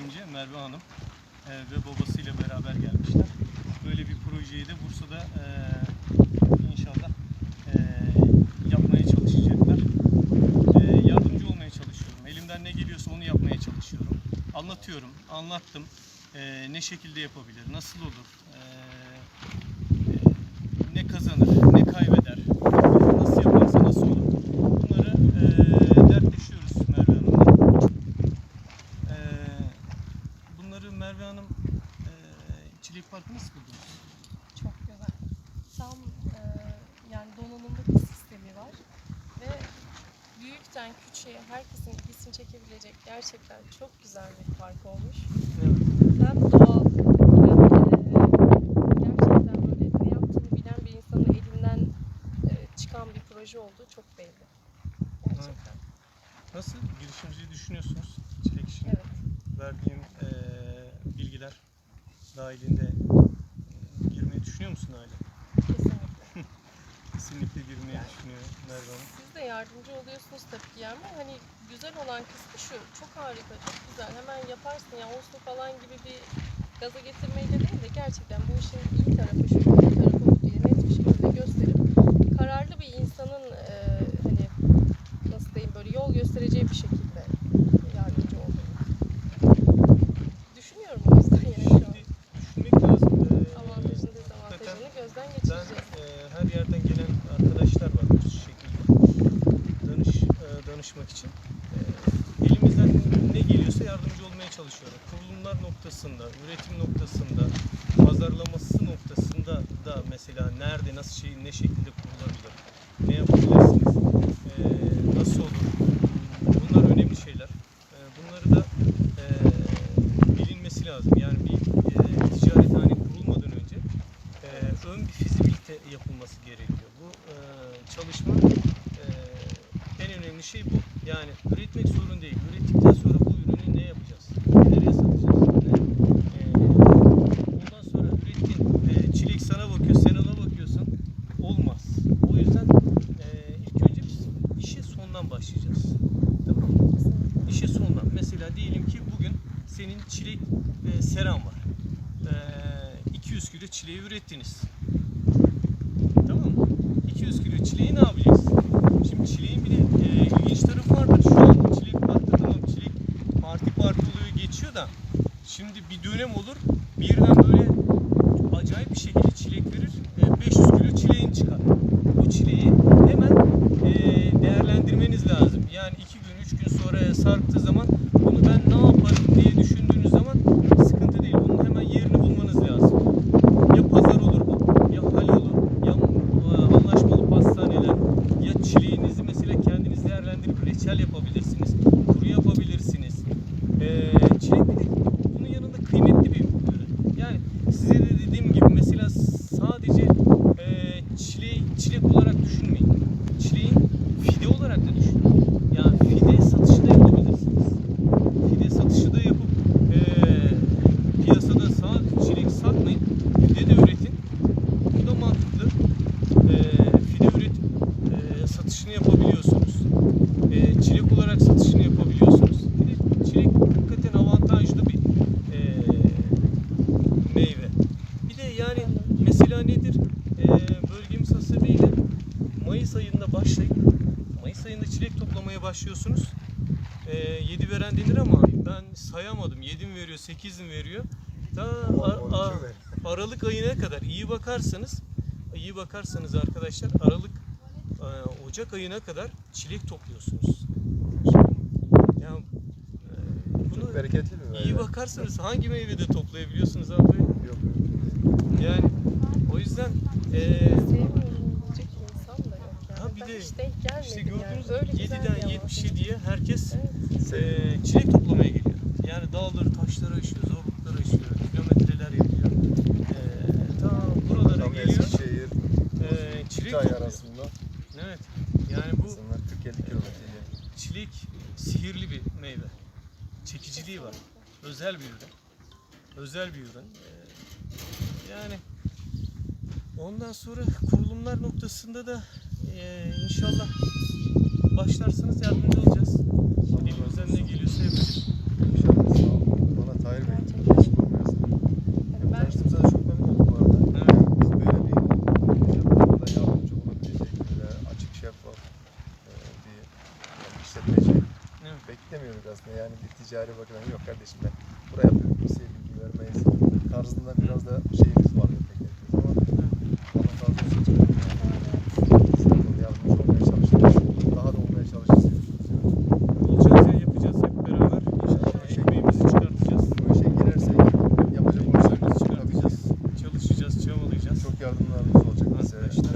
girişimci Merve Hanım e, ve babasıyla beraber gelmişler. Böyle bir projeyi de Bursa'da e, inşallah e, yapmaya çalışacaklar. E, yardımcı olmaya çalışıyorum. Elimden ne geliyorsa onu yapmaya çalışıyorum. Anlatıyorum, anlattım. E, ne şekilde yapabilir, nasıl olur, e, e, ne kazanır, ne kaybeder, nasıl yaparsa nasıl olur. Bunları e, dertleşiyoruz Merve Hanım'la. E, bunları Merve Hanım e, Çilek Parkı nasıl buldunuz? Çok güzel. Tam e, yani donanımlı bir sistemi var ve büyükten küçüğe herkesin ilgisini çekebilecek gerçekten çok güzel bir park olmuş. Evet. Hem doğal hem e, gerçekten böyle ne yaptığını bilen bir insanın elinden e, çıkan bir proje oldu. Çok belli. Gerçekten. Nasıl girişimciyi düşünüyorsunuz Çilek işine? Evet. Verdiğim e, bilgiler dahilinde Hanım. Siz de yardımcı oluyorsunuz tabii ki ama hani güzel olan kısmı şu, çok harika, çok güzel. Hemen yaparsın ya olsun falan gibi bir gaza getirmeyle değil de gerçekten bu işin iyi tarafı şu, iyi tarafı bu diye net bir şekilde gösterip kararlı bir insanın e, hani nasıl diyeyim böyle yol göstereceği bir şekilde yardımcı olduğunu düşünüyorum o yüzden yani şu an. Şimdi düşünmek lazım. E, Avantajını hakikaten dezavantajını gözden Ben geçireceğiz. e, her yerden gelen arkadaşlar var bu şekilde danış e, danışmak için. E, elimizden ne geliyorsa yardımcı olmaya çalışıyorum. Kurulumlar noktasında, üretim noktasında, pazarlaması noktasında da mesela nerede, nasıl şey, ne şekilde kurulabilir, ne yapabilirsiniz, nasıl olur, bunlar önemli şeyler. Bunları da bilinmesi lazım. Yani bir e, ticarethane kurulmadan önce ön bir fizibilite yapılması gerekiyor. Bu çalışma en önemli şey bu. Yani üretmek sorun değil. Ürettikten sonra bu ürünü ne yapacağız? Nereye satacağız? Ne? E, ondan sonra ürettin. E, çilek sana bakıyor, sen ona bakıyorsun. Olmaz. O yüzden e, ilk önce biz işe sondan başlayacağız. Tamam? İşe sondan. Mesela diyelim ki bugün senin çilek e, seran var. E, 200 kilo çileği ürettiniz. Tamam mı? 200 kilo çileği ne yapacaksın? Şimdi çileğin bir de e, ilginç tarafı vardır. Şu an çilek parkta tamam çilek parti parti oluyor geçiyor da şimdi bir dönem olur birden böyle acayip bir şekilde çilek verir. E, 500 kilo çileğin çıkar. Bu çileği hemen e, değerlendirmeniz lazım. Yani 2 gün 3 gün sonra sarktığı zaman bunu ben ne yaparım diye düşündüğünüz zaman sıkıntı değil. Bunun hemen yerini bulmanız lazım. Ya pazar olur bu, ya hal olur, ya e, anlaşmalı pastaneler, ya çileğinizi mesela kendiniz değerlendirip reçel yapabilirsiniz, kuru yapabilirsiniz. E, çilek bir bunun yanında kıymetli bir ürün. Yani size de dediğim gibi mesela sadece e, çileği çilek olarak düşünmeyin. Çileğin fide olarak da düşünün. Yani fide satışı da yapabilirsiniz. Fide satışı da yapıp e, piyasada sadece çilek satmayın. Fide de üretin. Bu da mantıklı. E, fide üretip e, satışını yapabiliyorsunuz. E, çilek olarak satışını yapabiliyorsunuz. Bir de çilek hakikaten avantajlı bir e, meyve. Bir de yani mesela nedir? E, bölgemiz hasabıyla Mayıs ayında başlayıp Mayıs ayında çilek toplamaya başlıyorsunuz. E, 7 veren denir ama ben sayamadım. 7 mi veriyor, 8 mi veriyor? Ta a- a- Aralık ayına kadar iyi bakarsanız iyi bakarsanız arkadaşlar Aralık e, Ocak ayına kadar çilek topluyorsunuz. Yani e, bunu Çok bereketli bir iyi bakarsanız hangi meyvede toplayabiliyorsunuz abi? Yok. Yani o yüzden e, Sevmiyorum diyecek insan da yok yani. Ha bir de işte yani. gördüğünüz güzel 7'den bir avantaj. 77'ye herkes Evet. e, çilek toplamaya geliyor. Yani dağları, taşları aşıyor, zorlukları aşıyor, kilometreler yapıyor. E, ta buralara Tam geliyor. Eskişehir, E, çilek topluyor. arasında. Evet. Yani bu İnsanlar 40-50 kilometre. çilek sihirli bir meyve. Çekiciliği var. Özel bir ürün. Özel bir ürün. Ee, yani ondan sonra kurulumlar noktasında da ee, inşallah başlarsanız yardımcı olacağız. Tamam, Elimizden ne geliyorsa yapacağız. İnşallah sağ olun. Bana Tahir Bey hiç sormuyorsun. Yani ben... Tanıştığımıza da çok memnun oldum bu arada. Evet. Biz böyle bir yaşamlarda yardımcı olabilecek böyle açık şeffaf e, bir yani işletmeci evet. beklemiyorduk aslında. Yani bir ticari bakın yok kardeşim ben buraya yapıyorum kimseye bilgi vermeyiz. Tarzında biraz da şeyimiz vardı pek. yardımlarımız olacak. Mesela işte,